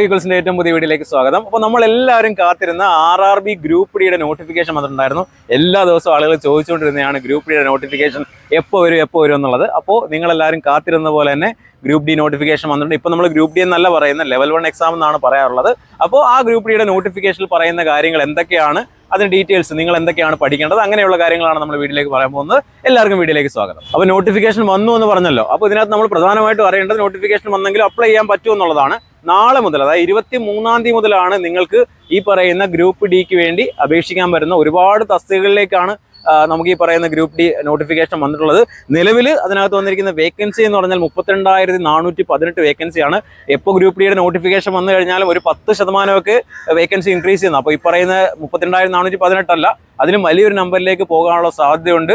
ഈഗിൾസിന്റെ ഏറ്റവും പുതിയ വീഡിയോയിലേക്ക് സ്വാഗതം. അപ്പോൾ നമ്മൾ എല്ലാവരും കാത്തിരുന്ന ആർ ആർ ബി ഗ്രൂപ്പ് ഡിയുടെ നോട്ടിഫിക്കേഷൻ വന്നിട്ടുണ്ടായിരുന്നു. എല്ലാ ദിവസവും ആളുകൾ ചോദിച്ചുകൊണ്ടിരുന്നതാണ് ഗ്രൂപ്പ് ഡിയുടെ നോട്ടിഫിക്കേഷൻ എപ്പോൾ വരും എപ്പോൾ വരും എന്നുള്ളത്. അപ്പോൾ നിങ്ങളെല്ലാവരും കാത്തിരുന്ന പോലെ തന്നെ ഗ്രൂപ്പ് ഡി നോട്ടിഫിക്കേഷൻ വന്നിട്ടുണ്ട്. ഇപ്പോൾ നമ്മൾ ഗ്രൂപ്പ് ഡി എന്നല്ല പറയുന്നത് ലെവൽ വൺ എക്സാം എന്നാണ് പറയാറുള്ളത്. അപ്പോൾ ആ ഗ്രൂപ്പ് ഡിയുടെ നോട്ടിഫിക്കേഷനിൽ പറയുന്ന കാര്യങ്ങൾ എന്തൊക്കെയാണ്? അതിന് ഡീറ്റെയിൽസ് നിങ്ങൾ എന്തൊക്കെയാണ് പഠിക്കേണ്ടത്? അങ്ങനെയുള്ള കാര്യങ്ങളാണ് നമ്മൾ വീട്ടിലേക്ക് പറയാൻ പോകുന്നത്. എല്ലാവർക്കും വീട്ടിലേക്ക് സ്വാഗതം. അപ്പോൾ നോട്ടിഫിക്കേഷൻ വന്നു എന്ന് പറഞ്ഞല്ലോ. അപ്പോൾ ഇതിനകത്ത് നമ്മൾ പ്രധാനമായിട്ട് അറിയേണ്ടത് നോട്ടിഫിക്കേഷൻ വന്നെങ്കിലും അപ്ലൈ ചെയ്യാൻ പറ്റുമോ എന്നുള്ളതാണ്. നാളെ മുതൽ അതായത് ഇരുപത്തി മൂന്നാം തീയതി മുതലാണ് നിങ്ങൾക്ക് ഈ പറയുന്ന ഗ്രൂപ്പ് ഡിക്ക് വേണ്ടി അപേക്ഷിക്കാൻ വരുന്ന ഒരുപാട് തസ്തികകളിലേക്കാണ് നമുക്ക് ഈ പറയുന്ന ഗ്രൂപ്പ് ഡി നോട്ടിഫിക്കേഷൻ വന്നിട്ടുള്ളത്. നിലവിൽ അതിനകത്ത് വന്നിരിക്കുന്ന വേക്കൻസി എന്ന് പറഞ്ഞാൽ മുപ്പത്തിരണ്ടായിരത്തി നാനൂറ്റി പതിനെട്ട് വേക്കൻസിയാണ് എപ്പോൾ ഗ്രൂപ്പ് ഡിയുടെ നോട്ടിഫിക്കേഷൻ വന്നു കഴിഞ്ഞാലും ഒരു പത്ത് ശതമാനമൊക്കെ വേക്കൻസി ഇൻക്രീസ് ചെയ്യുന്നു. അപ്പോൾ ഈ പറയുന്ന മുപ്പത്തിരണ്ടായിരത്തി നാനൂറ്റി പതിനെട്ടല്ല അതിലും വലിയൊരു നമ്പറിലേക്ക് പോകാനുള്ള സാധ്യതയുണ്ട്.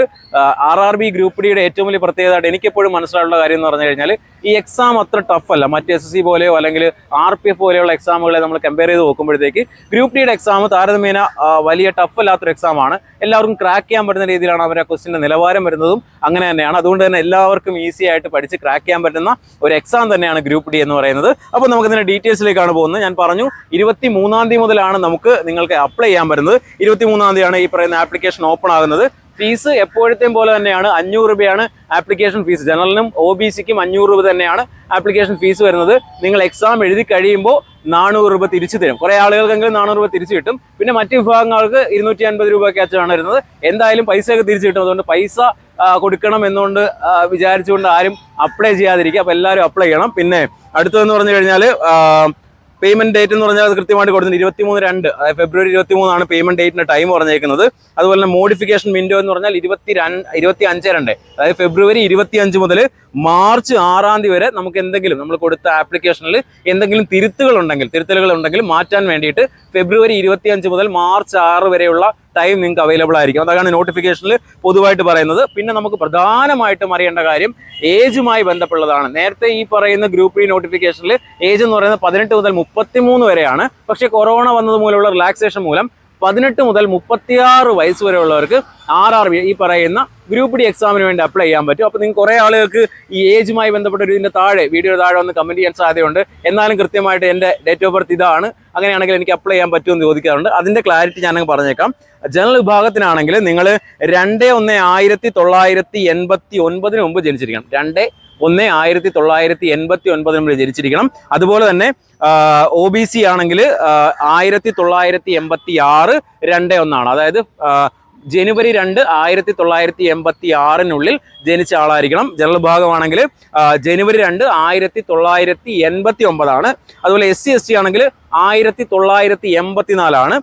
ആർ ആർ ബി ഗ്രൂപ്പ് ഡിയുടെ ഏറ്റവും വലിയ പ്രത്യേകതയായിട്ട് എനിക്കെപ്പോഴും മനസ്സിലായുള്ള കാര്യം എന്ന് പറഞ്ഞു കഴിഞ്ഞാൽ ഈ എക്സാം അത്ര ടഫ് അല്ല. മറ്റ് എസ് സി പോലെയോ അല്ലെങ്കിൽ ആർ പി എഫ് പോലെയുള്ള എക്സാമുകളെ നമ്മൾ കമ്പയർ ചെയ്ത് നോക്കുമ്പോഴത്തേക്ക് ഗ്രൂപ്പ് ഡിയുടെ എക്സാം താരതമ്യേന വലിയ ടഫ് അല്ലാത്തൊരു എക്സാമാണ് എല്ലാവർക്കും ക്രാക്ക് ചെയ്യാൻ പറ്റുന്ന രീതിയിലാണ് അവരുടെ ക്വസ്റ്റിന്റെ നിലവാരം വരുന്നതും അങ്ങനെ തന്നെയാണ്. അതുകൊണ്ട് തന്നെ എല്ലാവർക്കും ഈസി ആയിട്ട് പഠിച്ച് ക്രാക്ക് ചെയ്യാൻ പറ്റുന്ന ഒരു എക്സാം തന്നെയാണ് ഗ്രൂപ്പ് ഡി എന്ന് പറയുന്നത്. അപ്പോൾ നമുക്ക് ഇതിന്റെ ഡീറ്റെയിൽസിലേക്കാണ് പോകുന്നത്. ഞാൻ പറഞ്ഞു ഇരുപത്തി മൂന്നാം തീയതി മുതലാണ് നമുക്ക് നിങ്ങൾക്ക് അപ്ലൈ ചെയ്യാൻ പറ്റുന്നത്. ഇരുപത്തി മൂന്നാം തീയതിയാണ് ഈ പറയുന്ന ആപ്ലിക്കേഷൻ ഓപ്പൺ ആകുന്നത്. ഫീസ് എപ്പോഴത്തെയും പോലെ തന്നെയാണ്. അഞ്ഞൂറ് രൂപയാണ് ആപ്ലിക്കേഷൻ ഫീസ് ജനറലിനും ഒ ബി സിക്കും അഞ്ഞൂറ് രൂപ തന്നെയാണ് ആപ്ലിക്കേഷൻ ഫീസ് വരുന്നത്. നിങ്ങൾ എക്സാം എഴുതി കഴിയുമ്പോൾ നാനൂറ് രൂപ തിരിച്ചു തരും. കുറേ ആളുകൾക്കെങ്കിലും നാനൂറ് രൂപ തിരിച്ചു കിട്ടും. പിന്നെ മറ്റ് വിഭാഗങ്ങൾക്ക് ഇരുന്നൂറ്റി അൻപത് രൂപ ക്യാച്ചാണ് വരുന്നത്. എന്തായാലും പൈസയൊക്കെ തിരിച്ചു കിട്ടും. അതുകൊണ്ട് പൈസ കൊടുക്കണം എന്നുകൊണ്ട് വിചാരിച്ചുകൊണ്ട് ആരും അപ്ലൈ ചെയ്യാതിരിക്കുക. അപ്പോൾ എല്ലാവരും അപ്ലൈ ചെയ്യണം. പിന്നെ അടുത്തതെന്ന് പറഞ്ഞു കഴിഞ്ഞാൽ പേയ്മെന്റ് ഡേറ്റ് എന്ന് പറഞ്ഞാൽ അത് കൃത്യമായിട്ട് കൊടുത്തിട്ടുണ്ട്. ഇരുപത്തിമൂന്ന് രണ്ട് അതായത് ഫെബ്രുവരി ഇരുപത്തി മൂന്നാണ് പേയ്മെന്റ് ഡേറ്റിന്റെ ടൈം പറഞ്ഞേക്കുന്നത്. അതുപോലെ തന്നെ മോഡിഫിക്കേഷൻ വിൻഡോ എന്ന് പറഞ്ഞാൽ ഇരുപത്തി രണ്ട് ഇരുപത്തി അഞ്ച് രണ്ട് അതായത് ഫെബ്രുവരി ഇരുപത്തി അഞ്ച് മുതൽ മാർച്ച് ആറാം തീയതി വരെ നമുക്ക് എന്തെങ്കിലും നമ്മൾ കൊടുത്ത ആപ്ലിക്കേഷനിൽ എന്തെങ്കിലും തിരുത്തുകൾ ഉണ്ടെങ്കിൽ തിരുത്തലുകൾ ഉണ്ടെങ്കിൽ മാറ്റാൻ വേണ്ടിയിട്ട് ഫെബ്രുവരി ഇരുപത്തി അഞ്ച് മുതൽ മാർച്ച് ആറ് വരെയുള്ള ടൈം നിങ്ങൾക്ക് അവൈലബിൾ ആയിരിക്കും. അതാണ് നോട്ടിഫിക്കേഷനിൽ പൊതുവായിട്ട് പറയുന്നത്. പിന്നെ നമുക്ക് പ്രധാനമായിട്ടും അറിയേണ്ട കാര്യം ഏജുമായി ബന്ധപ്പെട്ടതാണ് നേരത്തെ ഈ പറയുന്ന ഗ്രൂപ്പ് ഡി നോട്ടിഫിക്കേഷനിൽ ഏജ് എന്ന് പറയുന്നത് പതിനെട്ട് മുതൽ മുപ്പത്തിമൂന്ന് വരെയാണ്. പക്ഷേ കൊറോണ വന്നത് മൂലമുള്ള റിലാക്സേഷൻ മൂലം പതിനെട്ട് മുതൽ മുപ്പത്തിയാറ് വയസ്സ് വരെയുള്ളവർക്ക് ആർ ആർ ബി ഈ പറയുന്ന ഗ്രൂപ്പ് ഡി എക്സാമിന് വേണ്ടി അപ്ലൈ ചെയ്യാൻ പറ്റും. അപ്പോൾ നിങ്ങൾക്ക് കുറേ ആളുകൾക്ക് ഈ ഏജുമായി ബന്ധപ്പെട്ട ഒരു ഇതിന്റെ താഴെ വീഡിയോ താഴെ ഒന്ന് കമന്റ് ചെയ്യാൻ സാധ്യതയുണ്ട്. എന്നാലും കൃത്യമായിട്ട് എന്റെ ഡേറ്റ് ഓഫ് ബർത്ത് ഇതാണ്. അങ്ങനെയാണെങ്കിൽ എനിക്ക് അപ്ലൈ ചെയ്യാൻ പറ്റുമെന്ന് ചോദിക്കാറുണ്ട്. അതിന്റെ ക്ലാരിറ്റി ഞാനങ്ങ് പറഞ്ഞേക്കാം. ജനറൽ വിഭാഗത്തിനാണെങ്കിൽ നിങ്ങൾ രണ്ട് ഒന്ന് ആയിരത്തി തൊള്ളായിരത്തി എൺപത്തി ഒൻപതിന് മുമ്പ് ജനിച്ചിരിക്കണം. രണ്ട് ഒന്ന് ആയിരത്തി തൊള്ളായിരത്തി എൺപത്തി ഒൻപതിന് മുമ്പ് ജനിച്ചിരിക്കണം. അതുപോലെ തന്നെ ഒ ബി സി ആണെങ്കിൽ ആയിരത്തി തൊള്ളായിരത്തി എൺപത്തി ആറ് രണ്ട് ഒന്നാണ്. അതായത് ജനുവരി രണ്ട് ആയിരത്തി തൊള്ളായിരത്തി എൺപത്തി ആറിനുള്ളിൽ ജനിച്ച ആളായിരിക്കണം. ജനറൽ വിഭാഗമാണെങ്കിൽ ജനുവരി രണ്ട് ആയിരത്തി തൊള്ളായിരത്തി എൺപത്തി ഒമ്പതാണ്. അതുപോലെ എസ് സി എസ് ടി ആണെങ്കിൽ ആയിരത്തി തൊള്ളായിരത്തി എൺപത്തി നാലാണ്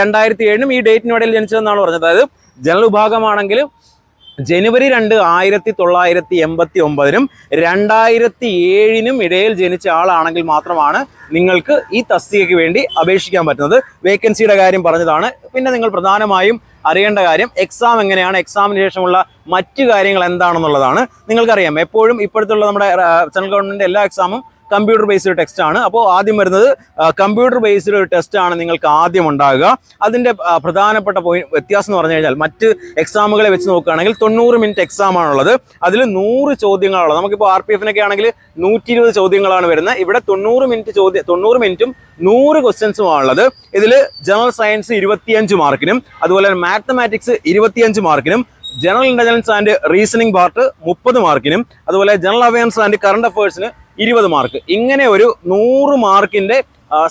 രണ്ടായിരത്തി ഏഴിനും ഈ ഡേറ്റിനിടയിൽ ജനിച്ചതെന്നാണ് പറഞ്ഞത്. അതായത് ജനറൽ വിഭാഗമാണെങ്കിൽ ജനുവരി രണ്ട് ആയിരത്തി തൊള്ളായിരത്തി എൺപത്തി ഒമ്പതിനും രണ്ടായിരത്തി ഏഴിനും ഇടയിൽ ജനിച്ച ആളാണെങ്കിൽ മാത്രമാണ് നിങ്ങൾക്ക് ഈ തസ്തികയ്ക്ക് വേണ്ടി അപേക്ഷിക്കാൻ പറ്റുന്നത്. വേക്കൻസിയുടെ കാര്യം പറഞ്ഞതാണ്. പിന്നെ നിങ്ങൾ പ്രധാനമായും അറിയേണ്ട കാര്യം എക്സാം എങ്ങനെയാണ്? എക്സാമിന് ശേഷമുള്ള മറ്റു കാര്യങ്ങൾ എന്താണെന്നുള്ളതാണ്. നിങ്ങൾക്കറിയാം എപ്പോഴും ഇപ്പോഴത്തുള്ള നമ്മുടെ സെൻട്രൽ ഗവൺമെന്റ് എല്ലാ എക്സാമും കമ്പ്യൂട്ടർ ബേസ്ഡ് ടെസ്റ്റ് ആണ്. അപ്പോൾ ആദ്യം വരുന്നത് കമ്പ്യൂട്ടർ ബേസ്ഡ് ഒരു ടെസ്റ്റ് ആണ് നിങ്ങൾക്ക് ആദ്യം ഉണ്ടാകുക. അതിന്റെ പ്രധാനപ്പെട്ട പോയിന്റ് വ്യത്യാസം എന്ന് പറഞ്ഞു കഴിഞ്ഞാൽ മറ്റ് എക്സാമുകളെ വെച്ച് നോക്കുകയാണെങ്കിൽ തൊണ്ണൂറ് മിനിറ്റ് എക്സാം ആണുള്ളത് അതിൽ നൂറ് ചോദ്യങ്ങളാണ് നമുക്കിപ്പോൾ ആർ പി എഫിനൊക്കെ ആണെങ്കിൽ നൂറ്റി ഇരുപത് ചോദ്യങ്ങളാണ് വരുന്നത്. ഇവിടെ തൊണ്ണൂറ് മിനിറ്റ് ചോദ്യം തൊണ്ണൂറ് മിനിറ്റും നൂറ് ക്വസ്റ്റ്യൻസുമാണുള്ളത് ഇതിൽ ജനറൽ സയൻസ് ഇരുപത്തിയഞ്ച് മാർക്കിനും അതുപോലെ തന്നെ മാത്തമാറ്റിക്സ് ഇരുപത്തിയഞ്ച് മാർക്കിനും general intelligence and reasoning part മുപ്പത് മാർക്കിനും അതുപോലെ ജനറൽ അവയർനെസ് ആൻഡ് കറണ്ട് അഫയേഴ്സിന് ഇരുപത് മാർക്ക്. ഇങ്ങനെ ഒരു നൂറ് മാർക്കിന്റെ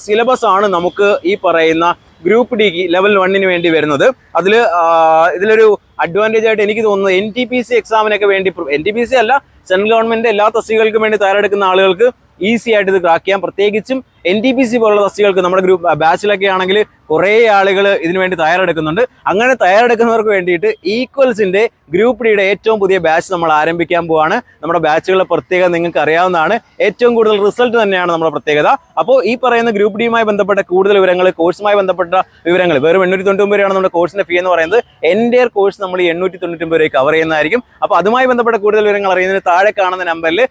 സിലബസ് ആണ് നമുക്ക് ഈ പറയുന്ന ഗ്രൂപ്പ് ഡി ലെവൽ വണ്ണിന് വേണ്ടി വരുന്നത്. അതിൽ ഇതിലൊരു അഡ്വാന്റേജ് ആയിട്ട് എനിക്ക് തോന്നുന്നത് എൻ ടി പി സി എക്സാമിനൊക്കെ വേണ്ടി എൻ ടി പി സി അല്ല സെൻട്രൽ ഗവൺമെന്റ് എല്ലാ തസ്തികൾക്കും വേണ്ടി തയ്യാറെടുക്കുന്ന ആളുകൾക്ക് ഈസി ആയിട്ട് ഇത് ക്രാക്ക് ചെയ്യാം. പ്രത്യേകിച്ചും എൻ ടി പി സി പോലുള്ള തസ്തികൾക്ക് നമ്മുടെ ഗ്രൂപ്പ് ബാച്ചിലൊക്കെ ആണെങ്കിൽ കുറേ ആളുകൾ ഇതിനു വേണ്ടി തയ്യാറെടുക്കുന്നുണ്ട്. അങ്ങനെ തയ്യാറെടുക്കുന്നവർക്ക് വേണ്ടിയിട്ട് ഈക്വൽസിന്റെ ഗ്രൂപ്പ് ഡിയുടെ ഏറ്റവും പുതിയ ബാച്ച് നമ്മൾ ആരംഭിക്കാൻ പോവാണ്. നമ്മുടെ ബാച്ചുകളുടെ പ്രത്യേകത നിങ്ങൾക്ക് അറിയാവുന്നതാണ്. ഏറ്റവും കൂടുതൽ റിസൾട്ട് തന്നെയാണ് നമ്മുടെ പ്രത്യേകത. അപ്പോൾ ഈ പറയുന്ന ഗ്രൂപ്പ് ഡിയുമായി ബന്ധപ്പെട്ട കൂടുതൽ വിവരങ്ങൾ കോഴ്സുമായി ബന്ധപ്പെട്ട വിവരങ്ങൾ വെറും എണ്ണൂറ്റി തൊണ്ണൂറ്റി രൂപയാണ് നമ്മുടെ കോഴ്സിന്റെ ഫീ എന്ന് പറയുന്നത്. എന്റെ കോഴ്സ് നമ്മൾ എണ്ണൂറ്റി തൊണ്ണൂറ്റി ഒമ്പത് കവർ ചെയ്യുന്നതായിരിക്കും. അപ്പോൾ അതുമായി ബന്ധപ്പെട്ട കൂടുതൽ വിവരങ്ങൾ അറിയുന്നതിന് താഴെ കാണുന്ന നമ്പറിൽ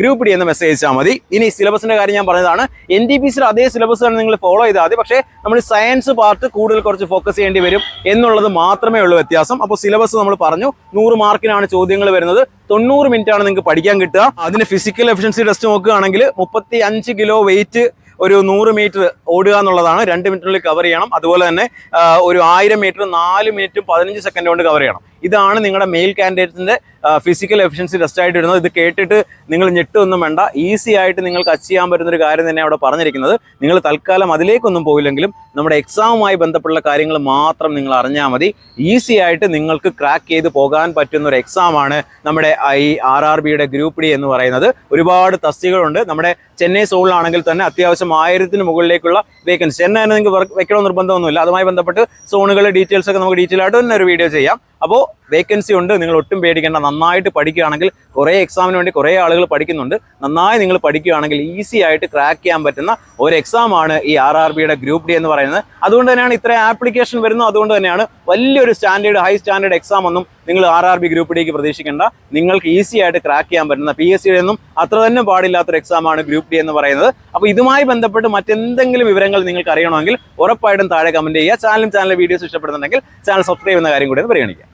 ഗ്രൂപ്പ് ഡി എന്ന് മെസ്സേജ് അയച്ചാൽ മതി. ഇനി സിലബസിന്റെ കാര്യം ഞാൻ പറഞ്ഞതാണ്. എൻ ടി പി സിയുടെ അതേ സിലബസ് തന്നെ നിങ്ങൾ ഫോളോ ചെയ്താൽ മതി പക്ഷേ നമ്മൾ സയൻസ് പാർട്ട് കൂടുതൽ കുറച്ച് ഫോക്കസ് ചെയ്യേണ്ടി വരും എന്നുള്ളത് മാത്രമേ ഉള്ളൂ വ്യത്യാസം. അപ്പോൾ സിലബസ് നമ്മൾ പറഞ്ഞു. നൂറ് മാർക്കിനാണ് ചോദ്യങ്ങൾ വരുന്നത്. തൊണ്ണൂറ് മിനിറ്റ് ആണ് നിങ്ങൾക്ക് പഠിക്കാൻ കിട്ടുക. അതിന് ഫിസിക്കൽ എഫിഷ്യൻസി ടെസ്റ്റ് നോക്കുകയാണെങ്കിൽ മുപ്പത്തി അഞ്ച് കിലോ വെയിറ്റ് ഒരു നൂറ് മീറ്റർ ഓടുക എന്നുള്ളതാണ്. രണ്ട് മിനിറ്റിനുള്ളിൽ കവർ ചെയ്യണം. അതുപോലെ തന്നെ ഒരു ആയിരം മീറ്റർ നാല് മിനിറ്റും പതിനഞ്ച് സെക്കൻഡ് കൊണ്ട് കവർ ചെയ്യണം. ഇതാണ് നിങ്ങളുടെ മെയിൽ കാൻഡിഡേറ്റ്സിന്റെ ഫിസിക്കൽ എഫിഷ്യൻസി ടെസ്റ്റ് ആയിട്ട് വരുന്നത്. ഇത് കേട്ടിട്ട് നിങ്ങൾ ഞെട്ടൊന്നും വേണ്ട. ഈസി ആയിട്ട് നിങ്ങൾക്ക് അച്ചീവ് ചെയ്യാൻ പറ്റുന്ന ഒരു കാര്യം തന്നെ അവിടെ പറഞ്ഞിരിക്കുന്നത്. നിങ്ങൾ തൽക്കാലം അതിലേക്കൊന്നും പോയില്ലെങ്കിലും നമ്മുടെ എക്സാമുമായി ബന്ധപ്പെട്ടുള്ള കാര്യങ്ങൾ മാത്രം നിങ്ങൾ അറിഞ്ഞാൽ മതി. ഈസി ആയിട്ട് നിങ്ങൾക്ക് ക്രാക്ക് ചെയ്ത് പോകാൻ പറ്റുന്ന ഒരു എക്സാമാണ് നമ്മുടെ ഈ ആർ ആർ ബിയുടെ ഗ്രൂപ്പ് ഡി എന്ന് പറയുന്നത്. ഒരുപാട് തസ്തികളുണ്ട് നമ്മുടെ ചെന്നൈ സോണിലാണെങ്കിൽ തന്നെ അത്യാവശ്യം ആയിരത്തിന് മുകളിലേക്കുള്ള വേക്കൻസി ചെന്നൈ നിങ്ങൾക്ക് വെക്കണമെന്ന് നിർബന്ധമൊന്നുമില്ല. അതുമായി ബന്ധപ്പെട്ട് സോണുകളുടെ ഡീറ്റെയിൽസ് ഒക്കെ നമുക്ക് ഡീറ്റെയിൽ ആയിട്ട് തന്നെ ഒരു വീഡിയോ ചെയ്യാം. അപ്പോൾ വേക്കൻസി ഉണ്ട് നിങ്ങൾ ഒട്ടും പേടിക്കേണ്ട. നന്നായിട്ട് പഠിക്കുകയാണെങ്കിൽ കുറേ എക്സാമിന് വേണ്ടി കുറേ ആളുകൾ പഠിക്കുന്നുണ്ട്. നന്നായി നിങ്ങൾ പഠിക്കുകയാണെങ്കിൽ ഈസി ആയിട്ട് ക്രാക്ക് ചെയ്യാൻ പറ്റുന്ന ഒരു എക്സാമാണ് ഈ ആർ ആർ ബിയുടെ ഗ്രൂപ്പ് ഡി എന്ന് പറയുന്നത്. അതുകൊണ്ട് തന്നെയാണ് ഇത്ര ആപ്ലിക്കേഷൻ വരുന്നത്. അതുകൊണ്ട് തന്നെയാണ് വലിയൊരു സ്റ്റാൻഡേർഡ് ഹൈ സ്റ്റാൻഡേർഡ് എക്സാം ഒന്നും നിങ്ങൾ ആർ ആർ ബി ഗ്രൂപ്പ് ഡിക്ക് പ്രതീക്ഷിക്കേണ്ട. നിങ്ങൾക്ക് ഈസി ആയിട്ട് ക്രാക്ക് ചെയ്യാൻ പറ്റുന്ന പി എസ് സിയുടെ ഒന്നും അത്ര തന്നെ പാടില്ലാത്തൊരു എക്സാമാണ് ഗ്രൂപ്പ് ഡി എന്ന് പറയുന്നത്. അപ്പോൾ ഇതുമായി ബന്ധപ്പെട്ട് മറ്റെന്തെങ്കിലും വിവരങ്ങൾ നിങ്ങൾക്ക് അറിയണമെങ്കിൽ ഉറപ്പായിട്ടും താഴെ കമന്റ് ചെയ്യുക. ചാനലും ചാനൽ വീഡിയോസ് ഇഷ്ടപ്പെടുന്നുണ്ടെങ്കിൽ ചാനൽ സബ്സ്ക്രൈബ് ചെയ്യുന്ന കാര്യം കൂടി ഒന്ന് പരിഗണിക്കുക.